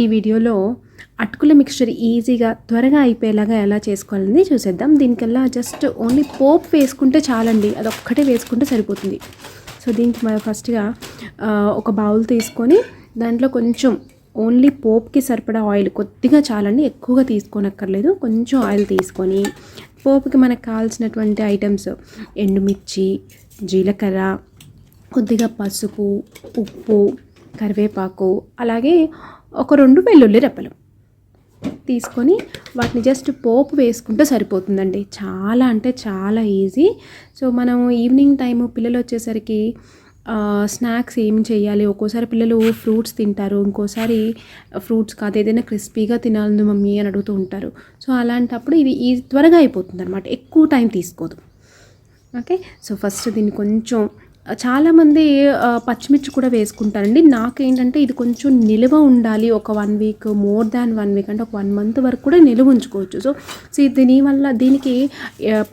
ఈ వీడియోలో అటుకుల మిక్చర్ ఈజీగా త్వరగా అయిపోయేలాగా ఎలా చేసుకోవాలని చూసేద్దాం. దీనికల్లా జస్ట్ ఓన్లీ పోప్ వేసుకుంటే చాలండి. అది ఒక్కటే వేసుకుంటే సరిపోతుంది. సో దీనికి మనం ఫస్ట్గా ఒక బౌల్ తీసుకొని దాంట్లో కొంచెం ఓన్లీ పోప్కి సరిపడా ఆయిల్ కొద్దిగా చాలండి. ఎక్కువగా తీసుకోనక్కర్లేదు. కొంచెం ఆయిల్ తీసుకొని పోపుకి మనకు కావాల్సినటువంటి ఐటమ్స్ ఎండుమిర్చి జీలకర్ర కొద్దిగా పసుపు ఉప్పు కరివేపాకు అలాగే ఒక రెండు వెల్లుల్లి రెప్పలు తీసుకొని వాటిని జస్ట్ పోపు వేసుకుంటే సరిపోతుందండి. చాలా అంటే చాలా ఈజీ సో మనం ఈవినింగ్ టైము పిల్లలు వచ్చేసరికి స్నాక్స్ ఏం చేయాలి? ఒక్కోసారి పిల్లలు ఫ్రూట్స్ తింటారు. ఇంకోసారి ఫ్రూట్స్ కాదు ఏదైనా క్రిస్పీగా తినాలి మమ్మీ అని అడుగుతూ ఉంటారు. సో అలాంటప్పుడు ఇది ఈ త్వరగా అయిపోతుంది అనమాట ఎక్కువ టైం తీసుకోదు. ఓకే సో ఫస్ట్ దీన్ని కొంచెం చాలామంది పచ్చిమిర్చి కూడా వేసుకుంటారండి. నాకేంటంటే ఇది కొంచెం నిలువ ఉండాలి. ఒక one week more than one week అంటే ఒక వన్ మంత్ వరకు కూడా నిలువ ఉంచుకోవచ్చు. సో సో దీనివల్ల దీనికి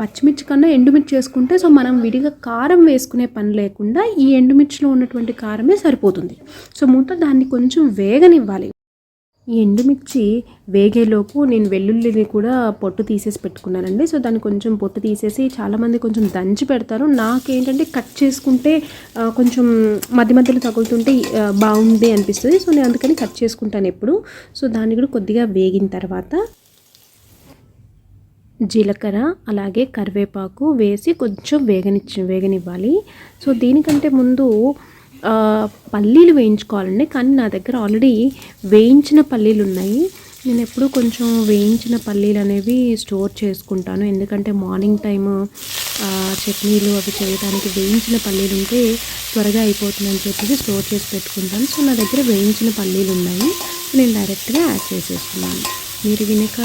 పచ్చిమిర్చి కన్నా ఎండుమిర్చి వేసుకుంటే సో మనం విడిగా కారం వేసుకునే పని లేకుండా ఈ ఎండుమిర్చిలో ఉన్నటువంటి కారమే సరిపోతుంది. సో మూత దాన్ని కొంచెం వేగనివ్వాలి. ఈ ఎండుమిర్చి వేగేలోపు నేను వెల్లుల్లిని కూడా పొట్టు తీసేసి పెట్టుకున్నానండి. సో దాన్ని కొంచెం పొట్టు తీసేసి చాలామంది కొంచెం దంచి పెడతారు. నాకేంటంటే కట్ చేసుకుంటే కొంచెం మధ్య మధ్యలో తగులుతుంటే బాగుంది అనిపిస్తుంది. సో నేను అందుకని కట్ చేసుకుంటాను ఎప్పుడు. సో దాన్ని కూడా కొద్దిగా వేగిన తర్వాత జీలకర్ర అలాగే కరివేపాకు వేసి కొంచెం వేగనిచ్చి వేగనివ్వాలి. సో దీనికంటే ముందు పల్లీలు వేయించుకోవాలండి. కానీ నా దగ్గర ఆల్రెడీ వేయించిన పల్లీలు ఉన్నాయి. నేను ఎప్పుడూ కొంచెం వేయించిన పల్లీలు అనేవి స్టోర్ చేసుకుంటాను. ఎందుకంటే మార్నింగ్ టైము చట్నీలు అవి చేయడానికి వేయించిన పల్లీలు ఉంటే త్వరగా అయిపోతుందని చెప్పేసి స్టోర్ చేసి పెట్టుకుంటాను. సో నా దగ్గర వేయించిన పల్లీలు ఉన్నాయి. నేను డైరెక్ట్గా యాడ్ చేసేస్తున్నాను. మీరు వినక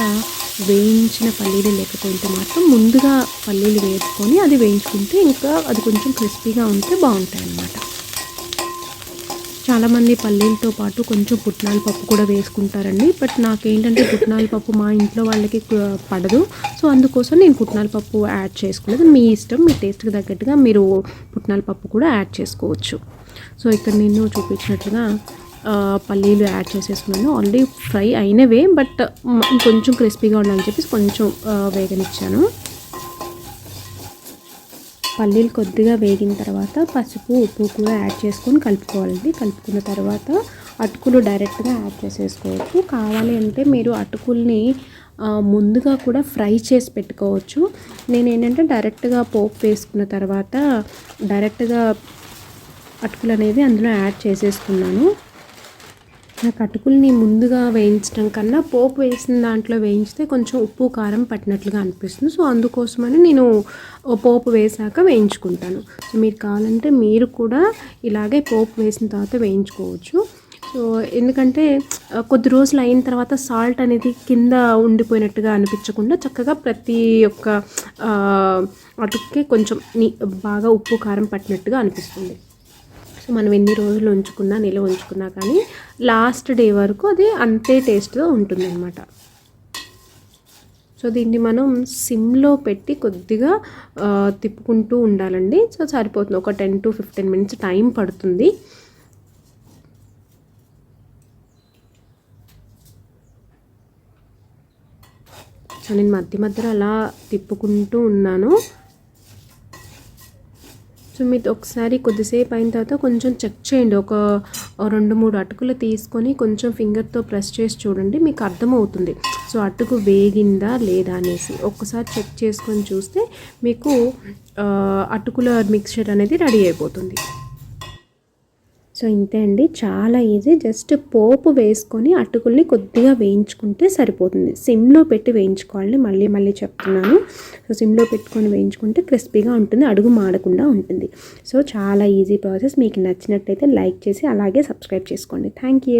వేయించిన పల్లీలు లేకపోతే మాత్రం ముందుగా పల్లీలు వేసుకొని అది వేయించుకుంటే ఇంకా అది కొంచెం క్రిస్పీగా ఉంటే బాగుంటాయి చాలామంది పల్లీలతో పాటు కొంచెం పుట్నాల పప్పు కూడా వేసుకుంటారండి. బట్ నాకేంటంటే పుట్నాల పప్పు మా ఇంట్లో వాళ్ళకి పడదు. సో అందుకోసం నేను పుట్నాల పప్పు యాడ్ చేసుకోలేదు. మీ ఇష్టం మీ టేస్ట్కి తగ్గట్టుగా మీరు పుట్నాల పప్పు కూడా యాడ్ చేసుకోవచ్చు. సో ఇక్కడ నేను చూపించినట్లుగా పల్లీలు యాడ్ చేసేసుకున్నాను. ఆల్రెడీ ఫ్రై అయినవే బట్ ఇంకొంచెం క్రిస్పీగా ఉండాలని చెప్పేసి కొంచెం వేగనిచ్చాను. పల్లీలు కొద్దిగా వేగిన తర్వాత పసుపు ఉప్పు కూడా యాడ్ చేసుకొని కలుపుకోవాలండి. కలుపుకున్న తర్వాత అటుకులు డైరెక్ట్గా యాడ్ చేసేసుకోవచ్చు. కావాలి అంటే మీరు అటుకుల్ని ముందుగా కూడా ఫ్రై చేసి పెట్టుకోవచ్చు. నేను ఏంటంటే డైరెక్ట్గా పోపు వేసుకున్న తర్వాత డైరెక్ట్గా అటుకులు అనేవి అందులో యాడ్ చేసేసుకున్నాను. నాకు అటుకుల్ని ముందుగా వేయించడం కన్నా పోపు వేసిన దాంట్లో వేయించితే కొంచెం ఉప్పు కారం పట్టినట్లుగా అనిపిస్తుంది. సో అందుకోసమని నేను పోపు వేసాక వేయించుకుంటాను. సో మీరు కావాలంటే మీరు కూడా ఇలాగే పోపు వేసిన తర్వాత వేయించుకోవచ్చు. సో ఎందుకంటే కొద్ది రోజులు అయిన తర్వాత సాల్ట్ అనేది కింద ఉండిపోయినట్టుగా అనిపించకుండా చక్కగా ప్రతి ఒక్క అటుకే కొంచెం బాగా ఉప్పు కారం పట్టినట్టుగా అనిపిస్తుంది. మనం ఎన్ని రోజులు ఉంచుకున్నా నిల్వ ఉంచుకున్నా కానీ లాస్ట్ డే వరకు అది అంతే టేస్ట్గా ఉంటుందన్నమాట. సో దీన్ని మనం సిమ్లో పెట్టి కొద్దిగా తిప్పుకుంటూ ఉండాలండి. సో సరిపోతుంది. ఒక ten to fifteen minutes time పడుతుంది. సో నేను మధ్య మధ్యలో అలా తిప్పుకుంటూ ఉన్నాను. సో మీరు ఒకసారి కొద్దిసేపు అయిన తర్వాత కొంచెం చెక్ చేయండి. ఒక రెండు మూడు అటుకులు తీసుకొని కొంచెం ఫింగర్తో ప్రెస్ చేసి చూడండి. మీకు అర్థమవుతుంది. సో అటుకు వేగిందా లేదా అనేసి ఒక్కసారి చెక్ చేసుకొని చూస్తే మీకు అటుకుల మిక్చర్ అనేది రెడీ అయిపోతుంది. సో ఇంతే అండి. చాలా ఈజీ. జస్ట్ పోపు వేసుకొని అటుకుల్ని కొద్దిగా వేయించుకుంటే సరిపోతుంది. సిమ్లో పెట్టి వేయించుకోవాలని మళ్ళీ మళ్ళీ చెప్తున్నాను. సో సిమ్లో పెట్టుకొని వేయించుకుంటే క్రిస్పీగా ఉంటుంది. అడుగు మాడకుండా ఉంటుంది. సో చాలా ఈజీ ప్రాసెస్. మీకు నచ్చినట్టయితే లైక్ చేసి అలాగే సబ్స్క్రైబ్ చేసుకోండి. Thank you.